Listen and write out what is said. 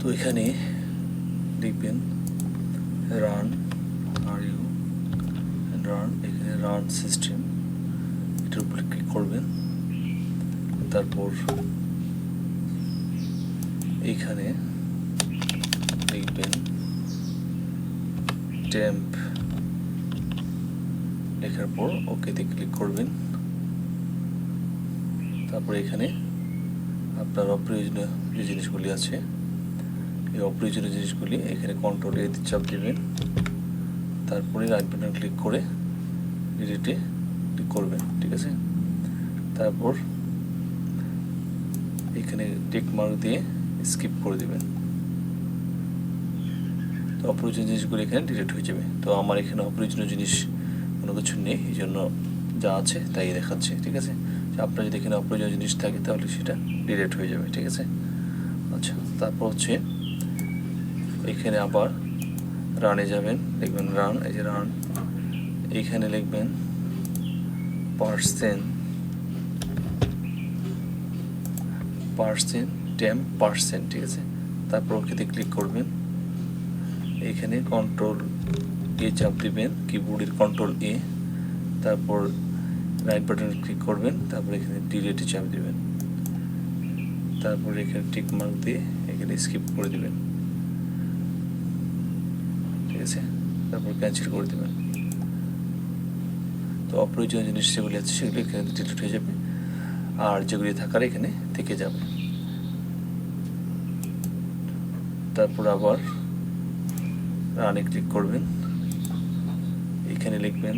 তো এখানে লিখবেন রান আর ইউ রান এখানে রান সিস্টেম এটার উপরে ক্লিক করবেন। তারপর এইখানে লিখবেন টেম্প লেখার পর ওকেতে ক্লিক করবেন। তারপর এখানে আপনার অপ্রয়োজনীয় যে জিনিসগুলি আছে এই অপ্রয়োজনীয় জিনিসগুলি এখানে কন্ট্রোল এ চাপ দেবেন তারপরে রাইট বাটন ক্লিক করে ডিলিটে ক্লিক করবেন, ঠিক আছে? তারপর এখানে টিক মার্ক দিয়ে স্কিপ করে দেবেন। তো অপ্রয়োজনীয় জিনিসগুলো এখানে ডিলিট হয়ে যাবে। তো আমার এখানে অপ্রয়োজনীয় জিনিস কোনো কিছু নেই, এই জন্য যা আছে তাই দেখাচ্ছে, ঠিক আছে? আপনার যদি এখানে অপ্রয়োজনীয় জিনিস থাকে তাহলে সেটা ডিলিট হয়ে যাবে, ঠিক আছে? আচ্ছা তারপর হচ্ছে এখানে আবার। রানে যাবেন, লিখবেন রান, এই যে রান। এইখানে লিখবেন পার্সেন্ট পার্সেন্ট টেম পার্সেন্ট, ঠিক আছে? তারপর ওকেতে ক্লিক করবেন। এখানে কন্ট্রোল এ চাপ দিবেন কিবোর্ডের কন্ট্রোল এ তারপর রাইট বাটনে ক্লিক করবেন, তারপর এখানে ডিলেটে চাপ দিবেন। তারপর এখানে টিক মার্ক দিয়ে এখানে স্কিপ করে দিবেন। আছে তারপর ক্যান্সেল করে দেবেন। তো অপ্রয়োজনীয় জিনিস যেগুলি আছে সেগুলি এখানে ডিলিট হয়ে যাবে। আর যেগুলি থাকার এখানে থেকে যাবে। তারপর আবার রানে ক্লিক করবেন। এখানে লিখবেন